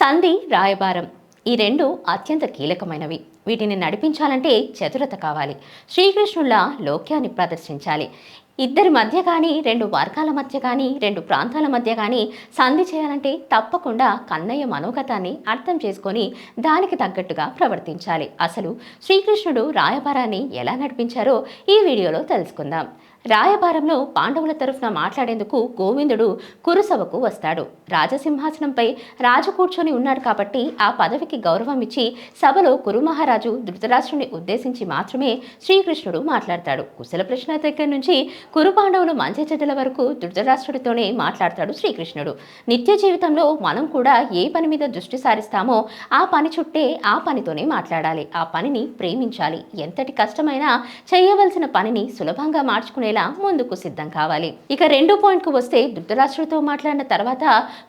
సంధి రాయబారం. ఈ రెండు అత్యంత కీలకమైనవి. వీటిని నడిపించాలంటే చతురత కావాలి. శ్రీకృష్ణుల లోక్యాన్ని ప్రదర్శించాలి. ఇద్దరి మధ్య కానీ రెండు వర్గాల మధ్య కానీ రెండు ప్రాంతాల మధ్య కానీ సంధి చేయాలంటే తప్పకుండా కన్నయ్య మనోగతాన్ని అర్థం చేసుకొని దానికి తగ్గట్టుగా ప్రవర్తించాలి. అసలు శ్రీకృష్ణుడు రాయబారాన్ని ఎలా నడిపించారో ఈ వీడియోలో తెలుసుకుందాం. రాయబారంలో పాండవుల తరఫున మాట్లాడేందుకు గోవిందుడు కురుసభకు వస్తాడు. రాజసింహాసనంపై రాజు కూర్చొని ఉన్నాడు కాబట్టి ఆ పదవికి గౌరవం ఇచ్చి సభలో కురు మహారాజు ధృతరాష్ట్రుని ఉద్దేశించి మాత్రమే శ్రీకృష్ణుడు మాట్లాడతాడు. కుశల ప్రశ్న దగ్గర నుంచి కురుపాండవులు మంచి చెడ్డల వరకు ధృతరాష్ట్రుడితోనే మాట్లాడతాడు శ్రీకృష్ణుడు. నిత్య జీవితంలో మనం కూడా ఏ పని మీద దృష్టి సారిస్తామో ఆ పని చుట్టే ఆ పనితోనే మాట్లాడాలి. ఆ పనిని ప్రేమించాలి. ఎంతటి కష్టమైనా చేయవలసిన పనిని సులభంగా మార్చుకునేలా ముందుకు సిద్ధం కావాలి. ఇక రెండు పాయింట్కు వస్తే ధృతరాష్ట్రుడితో మాట్లాడిన తర్వాత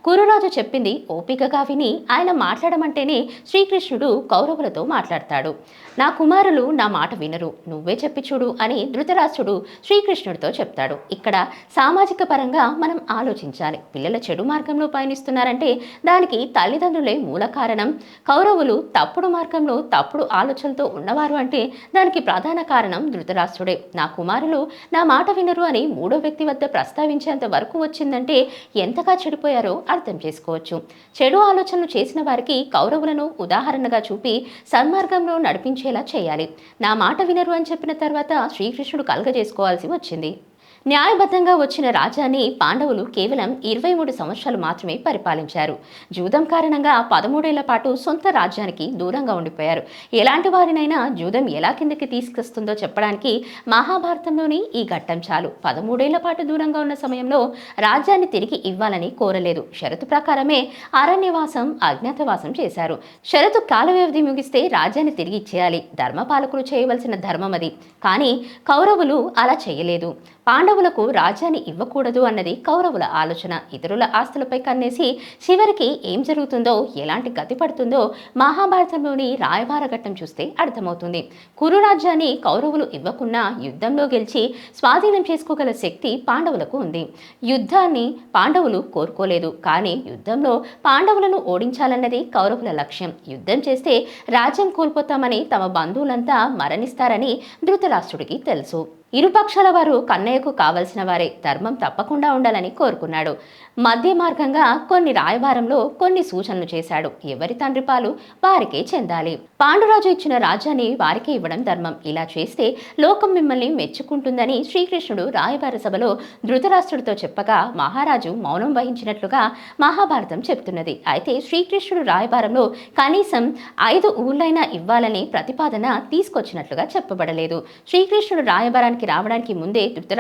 కురురాజు చెప్పింది ఓపికగా విని ఆయన మాట్లాడమంటేనే శ్రీకృష్ణుడు కౌరవులతో మాట్లాడతాడు. నా కుమారులు నా మాట వినరు. నువ్వే చెప్పి చూడు అని ధృతరాష్ట్రుడు శ్రీకృష్ణుడితో చెప్తాడు. ఇక్కడ సామాజిక పరంగా మనం ఆలోచించాలి. పిల్లల చెడు మార్గంలో పయనిస్తున్నారంటే దానికి తల్లిదండ్రులే మూల కారణం. కౌరవులు తప్పుడు మార్గంలో తప్పుడు ఆలోచనలతో ఉన్నవారు అంటే దానికి ప్రధాన కారణం ధృతరాష్ట్రుడే. నా కుమారులు నా మాట వినరు అని మూడో వ్యక్తి వద్ద ప్రస్తావించేంత వరకు వచ్చిందంటే ఎంతగా చెడిపోయారో అర్థం చేసుకోవచ్చు. చెడు ఆలోచనలు చేసిన వారికి కౌరవులను ఉదాహరణగా చూపి సన్మార్గంలో నడిపించేలా చేయాలి. నా మాట వినరు అని చెప్పిన తర్వాత శ్రీకృష్ణుడు కలగజేసుకోవాల్సి వచ్చింది. న్యాయబద్ధంగా వచ్చిన రాజ్యాన్ని పాండవులు కేవలం ఇరవై మూడు సంవత్సరాలు మాత్రమే పరిపాలించారు. జూదం కారణంగా పదమూడేళ్ళ పాటు సొంత రాజ్యానికి దూరంగా ఉండిపోయారు. ఎలాంటి వారినైనా జూదం ఎలా కిందకి తీసుకొస్తుందో చెప్పడానికి మహాభారతంలోని ఈ ఘట్టం చాలు. పదమూడేళ్ళ పాటు దూరంగా ఉన్న సమయంలో రాజ్యాన్ని తిరిగి ఇవ్వాలని కోరలేదు. షరతు ప్రకారమే అరణ్యవాసం అజ్ఞాతవాసం చేశారు. షరతు కాల వ్యవధి ముగిస్తే రాజ్యాన్ని తిరిగి ఇచ్చేయాలి. ధర్మపాలకులు చేయవలసిన ధర్మం అది. కానీ కౌరవులు అలా చేయలేదు. పాండవులకు రాజ్యాన్ని ఇవ్వకూడదు అన్నది కౌరవుల ఆలోచన. ఇతరుల ఆస్తులపై కన్నేసి చివరికి ఏం జరుగుతుందో ఎలాంటి గతి పడుతుందో మహాభారతంలోని రాయబార ఘట్టం చూస్తే అర్థమవుతుంది. కురు రాజ్యాన్ని కౌరవులు ఇవ్వకున్నా యుద్ధంలో గెలిచి స్వాధీనం చేసుకోగల శక్తి పాండవులకు ఉంది. యుద్ధాన్ని పాండవులు కోరుకోలేదు. కానీ యుద్ధంలో పాండవులను ఓడించాలన్నది కౌరవుల లక్ష్యం. యుద్ధం చేస్తే రాజ్యం కోల్పోతామని తమ బంధువులంతా మరణిస్తారని ధృతరాష్ట్రుడికి తెలుసు. ఇరుపక్షాల వారు కన్నయ్యకు కావలసిన వారే ధర్మం తప్పకుండా ఉండాలని కోరుకున్నాడు. మధ్య మార్గంగా కొన్ని రాయబారంలో కొన్ని సూచనలు చేశాడు. ఎవరి తండ్రి పాలు వారికే చెందాలి. పాండురాజు ఇచ్చిన రాజ్యాన్ని వారికే ఇవ్వడం ధర్మం. ఇలా చేస్తే లోకం మిమ్మల్ని మెచ్చుకుంటుందని శ్రీకృష్ణుడు రాయబార సభలో ధృతరాష్ట్రుడితో చెప్పగా మహారాజు మౌనం వహించినట్లుగా మహాభారతం చెప్తున్నది. అయితే శ్రీకృష్ణుడు రాయబారంలో కనీసం ఐదు ఊళ్ళైనా ఇవ్వాలని ప్రతిపాదన తీసుకొచ్చినట్లుగా చెప్పబడలేదు. శ్రీకృష్ణుడు రాయబారానికి రావడానికి ముందే ధృతరాష్ట్రుడు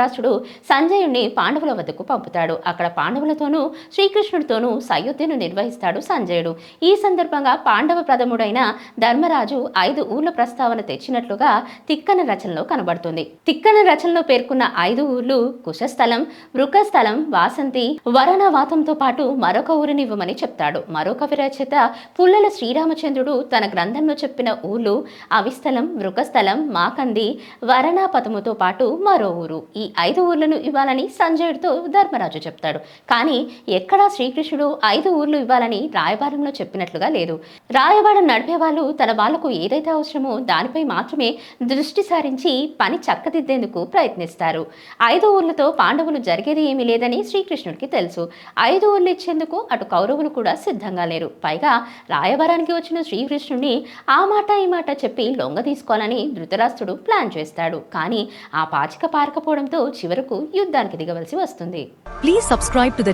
సంజయుణ్ణి పాండవుల వద్దకు పంపుతాడు. అక్కడ పాండవులతోనూ శ్రీకృష్ణుడితోనూ సయోధ్యను నిర్వహిస్తాడు సంజయుడు. ఈ సందర్భంగా పాండవ ప్రథముడైన ధర్మరాజు ఐదు ఊర్ల ప్రస్తావన తెచ్చినట్లుగా తిక్కన రచనలో కనబడుతుంది. తిక్కన రచనలో పేర్కొన్న ఐదు ఊర్లు కుశస్థలం వృకస్థలం వాసంతి వరణవాతంతో పాటు మరొక ఊరిని ఇవ్వమని చెప్తాడు. మరొక విరచిత పుల్లల శ్రీరామచంద్రుడు తన గ్రంథంలో చెప్పిన ఊర్లు అవిస్థలం వృకస్థలం మాకంది వరణాపథముతో పాటు మరో ఊరు. ఈ ఐదు ఊర్లను ఇవ్వాలని సంజయుడితో ధర్మరాజు చెప్తాడు. కానీ ఎక్కడా శ్రీకృష్ణుడు ఐదు ఊర్లు ఇవ్వాలని రాయబారంలో చెప్పినట్లుగా లేదు. రాయబారం నడిపే వాళ్ళు తన వాళ్ళకు ఏదైతే అవసరమో దానిపై మాత్రమే దృష్టి సారించి పని చక్కదిద్దేందుకు ప్రయత్నిస్తారు. ఐదు ఊర్లతో పాండవులు జరిగేది ఏమీ లేదని శ్రీకృష్ణుడికి తెలుసు. ఐదు ఊర్లు ఇచ్చేందుకు అటు కౌరవులు కూడా సిద్ధంగా లేరు. పైగా రాయబారానికి వచ్చిన శ్రీకృష్ణుడిని ఆ మాట ఈ మాట చెప్పి లొంగ తీసుకోవాలని ధృతరాష్ట్రుడు ప్లాన్ చేస్తాడు. కానీ ఆ పాచిక పారకపోవడంతో ఎన్నికల్లో చివరకు యుద్ధానికి దిగవలసి వస్తుంది. Please subscribe to the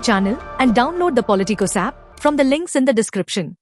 and download the Politicos app from the links in the description